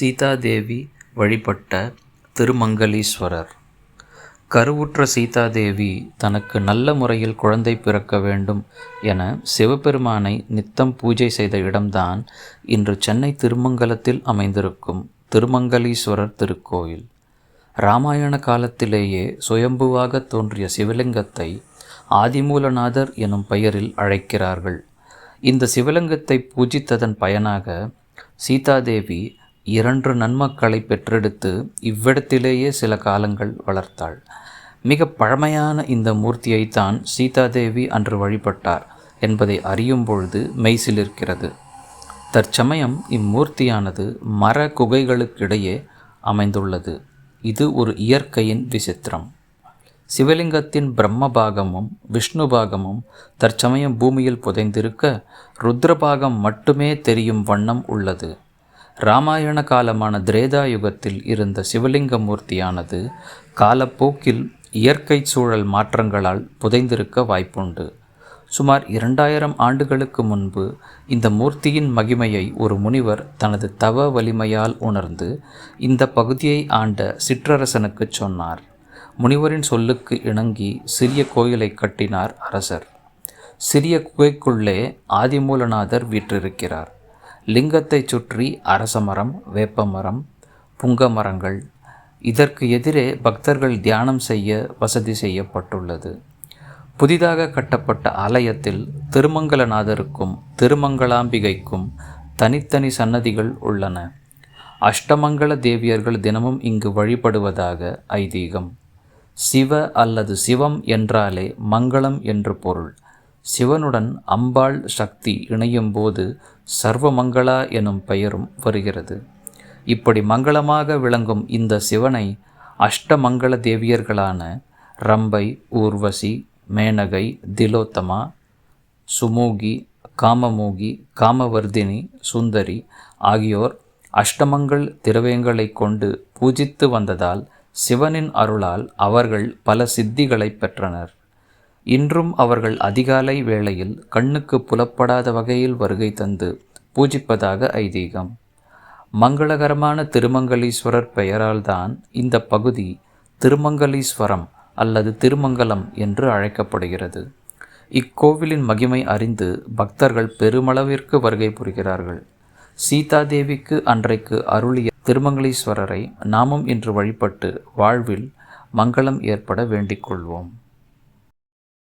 சீதாதேவி வழிபட்ட திருமங்கலீஸ்வரர் கருவுற்ற சீதாதேவி தனக்கு நல்ல முறையில் குழந்தை பிறக்க வேண்டும் என சிவபெருமானை நித்தம் பூஜை செய்த இடம்தான் இன்று சென்னை திருமங்கலத்தில் அமைந்திருக்கும் திருமங்கலீஸ்வரர் திருக்கோயில். இராமாயண காலத்திலேயே சுயம்புவாக தோன்றிய சிவலிங்கத்தை ஆதிமூலநாதர் எனும் பெயரில் அழைக்கிறார்கள். இந்த சிவலிங்கத்தை பூஜித்ததன் பயனாக சீதாதேவி இரண்டு நன்மக்களை பெற்றெடுத்து இவ்விடத்திலேயே சில காலங்கள் வளர்த்தாள். மிக பழமையான இந்த மூர்த்தியைத்தான் சீதாதேவி அன்று வழிபட்டார் என்பதை அறியும் பொழுது மெய்சிலிருக்கிறது. தற்சமயம் இம்மூர்த்தியானது மர குகைகளுக்கிடையே அமைந்துள்ளது. இது ஒரு இயற்கையின் விசித்திரம். சிவலிங்கத்தின் பிரம்ம பாகமும் விஷ்ணு பாகமும் தற்சமயம் பூமியில் புதைந்திருக்க ருத்ரபாகம் மட்டுமே தெரியும் வண்ணம் உள்ளது. இராமாயண காலமான திரேதா யுகத்தில் இருந்த சிவலிங்க மூர்த்தியானது காலப்போக்கில் இயற்கை சூழல் மாற்றங்களால் புதைந்திருக்க வாய்ப்புண்டு. சுமார் இரண்டாயிரம் ஆண்டுகளுக்கு முன்பு இந்த மூர்த்தியின் மகிமையை ஒரு முனிவர் தனது தவ வலிமையால் உணர்ந்து இந்த பகுதியை ஆண்ட சிற்றரசனுக்கு சொன்னார். முனிவரின் சொல்லுக்கு இணங்கி சிறிய கோயிலை கட்டினார் அரசர். சிறிய குகைக்குள்ளே ஆதிமூலநாதர் வீற்றிருக்கிறார். லிங்கத்தைச் சுற்றி அரசமரம் வேப்பமரம் புங்க மரங்கள். இதற்கு எதிரே பக்தர்கள் தியானம் செய்ய வசதி செய்யப்பட்டுள்ளது. புதிதாக கட்டப்பட்ட ஆலயத்தில் திருமங்கலநாதருக்கும் திருமங்கலாம்பிகைக்கும் தனித்தனி சன்னதிகள் உள்ளன. அஷ்டமங்கல தேவியர்கள் தினமும் இங்கு வழிபடுவதாக ஐதீகம். சிவ அல்லது சிவம் என்றாலே மங்களம் என்று பொருள். சிவனுடன் அம்பாள் சக்தி இணையும் போது சர்வமங்களா எனும் பெயரும் வருகிறது. இப்படி மங்களமாக விளங்கும் இந்த சிவனை அஷ்டமங்கள தேவியர்களான ரம்பை ஊர்வசி மேனகை திலோத்தமா சுமூகி காமமூகி காமவர்தினி சுந்தரி ஆகியோர் அஷ்டமங்கள் திரவியங்களை கொண்டு பூஜித்து வந்ததால் சிவனின் அருளால் அவர்கள் பல சித்திகளை பெற்றனர். இன்றும் அவர்கள் அதிகாலை வேளையில் கண்ணுக்கு புலப்படாத வகையில் வருகை தந்து பூஜிப்பதாக ஐதீகம். மங்களகரமான திருமங்கலீஸ்வரர் பெயரால்தான் இந்த பகுதி திருமங்கலீஸ்வரம் அல்லது திருமங்கலம் என்று அழைக்கப்படுகிறது. இக்கோவிலின் மகிமை அறிந்து பக்தர்கள் பெருமளவிற்கு வருகை புரிகிறார்கள். சீதாதேவிக்கு அன்றைக்கு அருளிய திருமங்கலீஸ்வரரை நாமும் இன்று வழிபட்டு வாழ்வில் மங்களம் ஏற்பட வேண்டிக் கொள்வோம்.